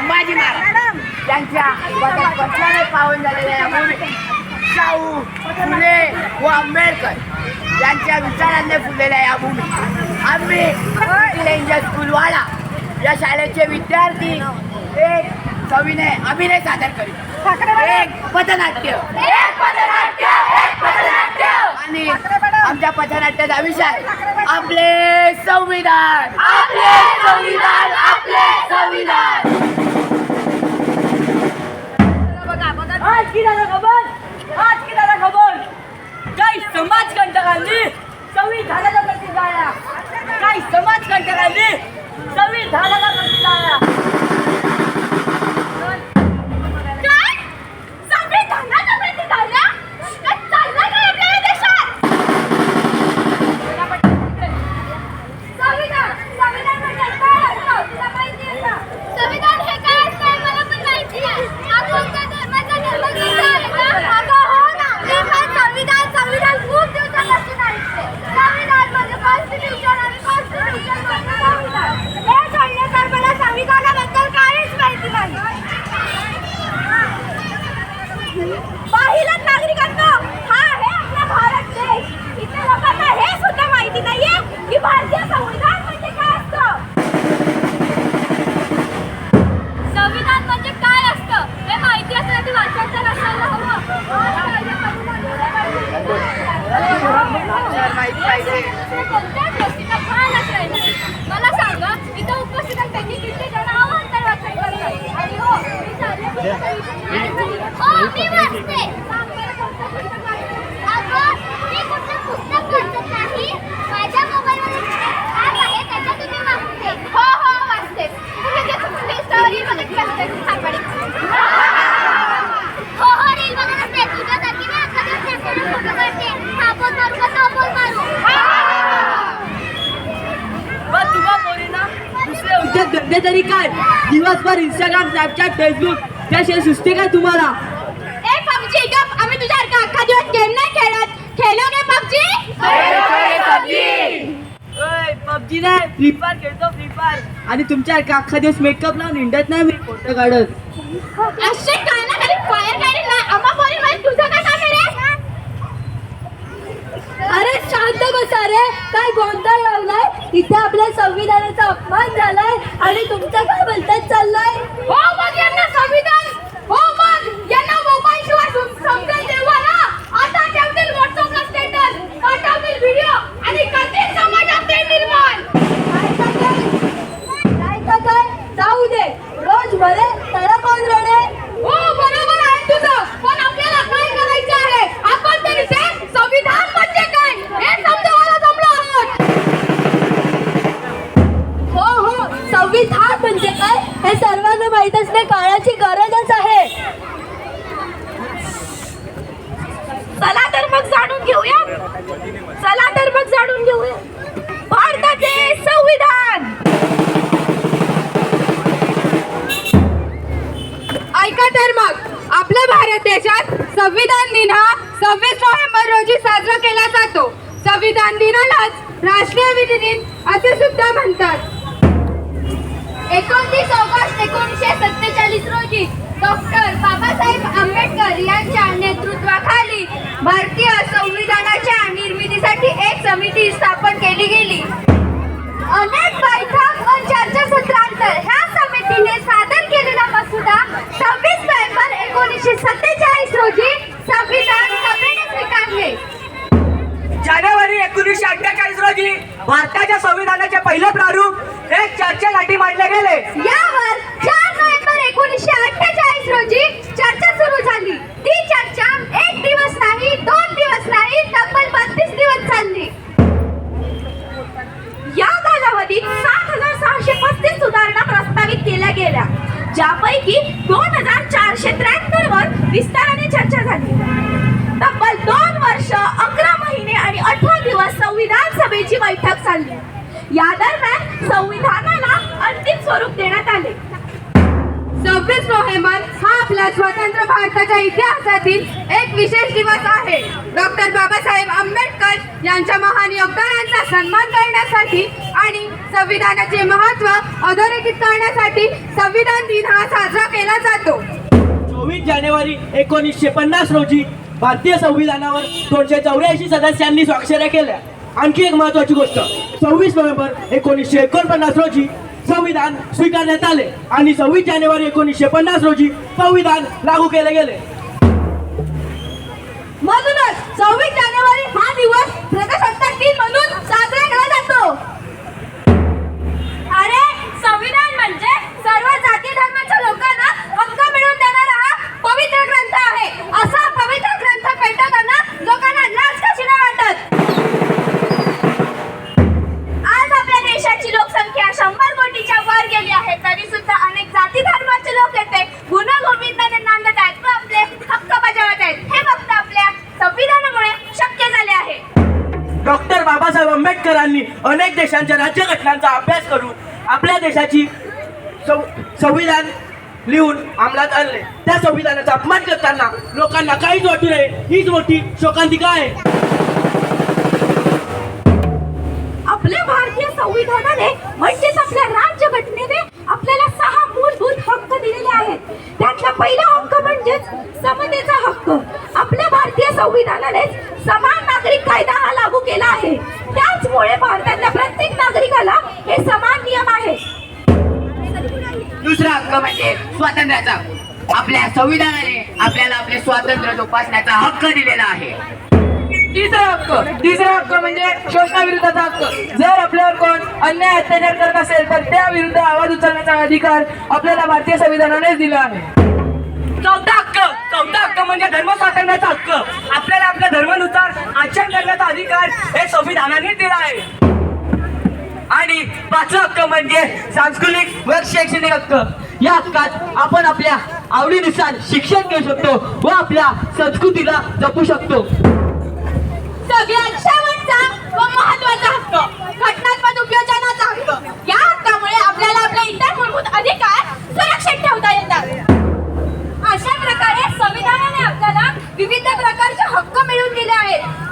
छत्रपती संभाजी महाराज. यांच्या वगैरे वर्षाने पावन झालेल्या शाहू फुले व आंबेडकर यांच्या विचारांनी फुललेल्या या भूमी. आम्ही इंग्लिश स्कूलवाला या शाळेचे विद्यार्थी एक कवीने अभिनय सादर करीत. एक पथनाट्य. आणि आमच्या पथनाट्याचा विषय आपले संविधान. आपले संविधान आपले संविधान. आज की दादा खबर आज की दादा खबर काही समाजकंटकांनी संविधानाला प्रति जाळला काही समाजकंटकांनी संविधानाला प्रति धंदे तरी काय? दिवसभर इंस्टाग्राम स्नॅपचॅट फेसबुक त्याशिवाय सुचते काय तुम्हाला ए पबजी गप आम्ही तुझ्यासारखा अख्खा दिवस गेम नाही खेळत खेळोगे पबजी? पबजी. नाही फ्री फायर खेळतो फ्री फायर. आणि तुमच्या अख्खा दिवस मेकअप लावून हिंडत नाही मी फोटो काढत. असे कानाखाली फायर काढेल. ना आम्हा पोरी मध्ये तुझं काय काम आहे रे? अरे शांत बसा रे. काय गोंधळ लावलाय इथे आपल्या संविधानाचा अपमान झालाय आणि तुमचं काय बोलतात चाललंय? हो मग यांना संविधान निर्माण काय काय जाऊ दे. रोज भले तर मग आपल्या भारत देशात संविधान दिन हा सव्वीस नोव्हेंबर रोजी साजरा केला जातो. संविधान दिनालाच राष्ट्रीय विधी दिन असे सुद्धा म्हणतात. एकोणतीस ऑगस्ट एकोणीसशे सत्तेचाळीस रोजी डॉक्टर बाबासाहेब आंबेडकर यांच्या नेतृत्वाखाली भारतीय संविधानाच्या निर्मितीसाठी एक समिती स्थापन केली गेली. अनेक बैठक व चर्चासत्रांतर ह्या समितीने सात केलेला मसुदा सव्वीस नोव्हेंबर एकोणीसशे सत्तेचाळीस रोजी संविधान सभेने स्वीकारले जानेवारी एकोणीसशे अठ्ठेचाळीस रोजी भारताच्या संविधानाचे पहिले प्रारूप एक चर्चेसाठी मांडले गेले. यावर चार नोव्हेंबर एकोणीसशे अठ्ठेचाळीस रोजी चर्चा सुरू झाली. ती चर्चा एक दिवस नाही दोन दिवस नाही तब्बल बत्तीस दिवस चालली. या कालावधीत सात हजार सहाशे पस्तीस सुधारणा प्रस्तावित केल्या गेल्या ज्यापैकी दोन हजार चारशे त्र्याहत्तर विस्ताराने चर्चा झाली. तब्बल दोन वर्ष अकरा महिने आणि अठरा दिवस संविधान सभेची बैठक चालली. या दरम्यान संविधानाला अंतिम स्वरूप देण्यात आले. सव्वीस नोव्हेंबर हा आपल्या स्वतंत्र भारताच्या इतिहासातील एक विशेष दिवस आहे. डॉक्टर बाबासाहेब आंबेडकर यांच्या महान योगदानांचा सन्मान करण्यासाठी आणि संविधानाचे महत्त्व अधोरेखित करण्यासाठी संविधान दिन हा साजरा केला जातो. चोवीस जानेवारी एकोणीसशे पन्नास रोजी भारतीय संविधानावर दोनशे चौऱ्याऐंशी सदस्यांनी स्वाक्षऱ्या केल्या. आणखी एक महत्वाची गोष्ट सव्वीस नोव्हेंबर एकोणीसशे एकोणपन्नास रोजी संविधान स्वीकारण्यात आले आणि सव्वीस जानेवारी एकोणीसशे पन्नास रोजी संविधान लागू केले गेले. म्हणूनच सव्वीस जानेवारी हा दिवस प्रजासत्ताक शक्य झाले आहे. डॉक्टर बाबासाहेब आंबेडकरांनी अनेक देशांच्या राज्यघटनांचा अभ्यास करून आपल्या देशाची संविधान लिहून अंमलात आणले. त्या संविधानाचा अपमान करताना लोकांना काहीच वाटू नये. हीच मोठी शोकांतिका आहे. आपल्या भारतीय संविधानाने म्हणजेच आपल्या राज्यघटनेने आपल्याला सहा मूलभूत हक्क दिलेले आहेत. त्यातला पहिला हक्क म्हणजेच समतेचा हक्क. संविधानाने समान नागरिक कायदा हा लागू केला आहे. त्याचमुळे भारतातल्या प्रत्येक नागरिकाला हे समान नियम आहेत. दुसरा हक्क म्हणजे स्वातंत्र्याचा. आपल्या संविधानाने आपल्याला आपले स्वातंत्र्य जोपासण्याचा हक्क दिलेला आहे. तिसरा हक्क. तिसरा हक्क म्हणजे शोषणाविरुद्धचा हक्क. जर आपल्यावर कोण अन्याय अत्याचार करत असेल तर त्या विरुद्ध आवाज उचलण्याचा अधिकार आपल्याला भारतीय संविधानानेच दिला आहे चौथा हक्क चौथा हक्क म्हणजे धर्म स्वातंत्र्याचा हक्क आपल्याला आपल्या धर्मानुसार आचरण करण्याचा अधिकार हे संविधानाने दिला आहे आणि पाचवा हक्क म्हणजे सांस्कृतिक व शैक्षणिक हक्क. या हक्कात आपण आपल्या आवडीनुसार शिक्षण घेऊ शकतो व आपल्या संस्कृतीला जपू शकतो. सगळ्यात शेवटचा व महत्त्वाचा हक्क. घटनात्मक उपयोजनाचा हक्क. या हक्कामुळे आपल्याला आपले इतर मूलभूत अधिकार सुरक्षित ठेवता येतात अशा प्रकारे संविधानाने आपल्याला विविध प्रकारचे हक्क मिळवून दिले आहेत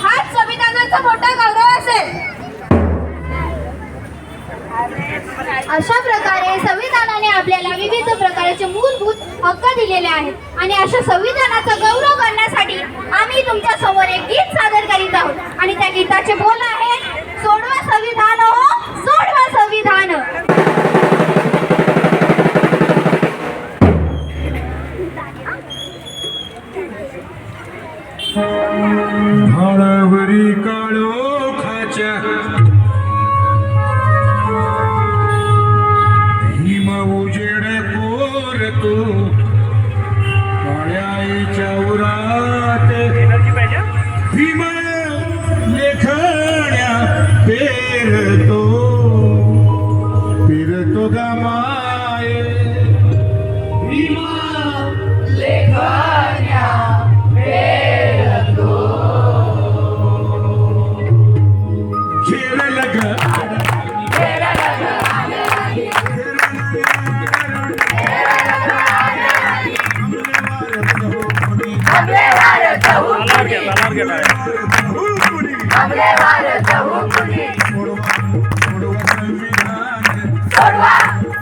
हाच संविधानाचा मोठा गौरव असेल अशा प्रकारे संविधानाने आपल्याला विविध प्रकारचे मूलभूत हक्क आहेत. आणि अशा संविधानाचा गौरव करण्यासाठी आम्ही तुमच्यासमोर एक गीत सादर करीत आहोत. आणि त्या गीताचे बोल आहेत सोडवा संविधान हो सोडवा संविधान. पेरतो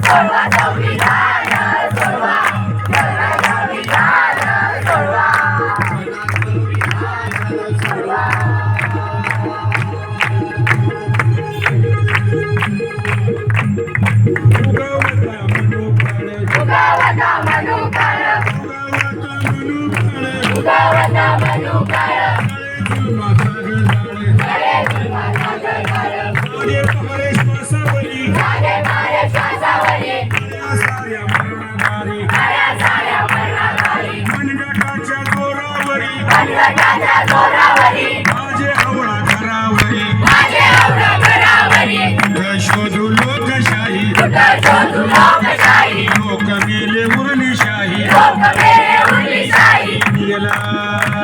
माझे गेला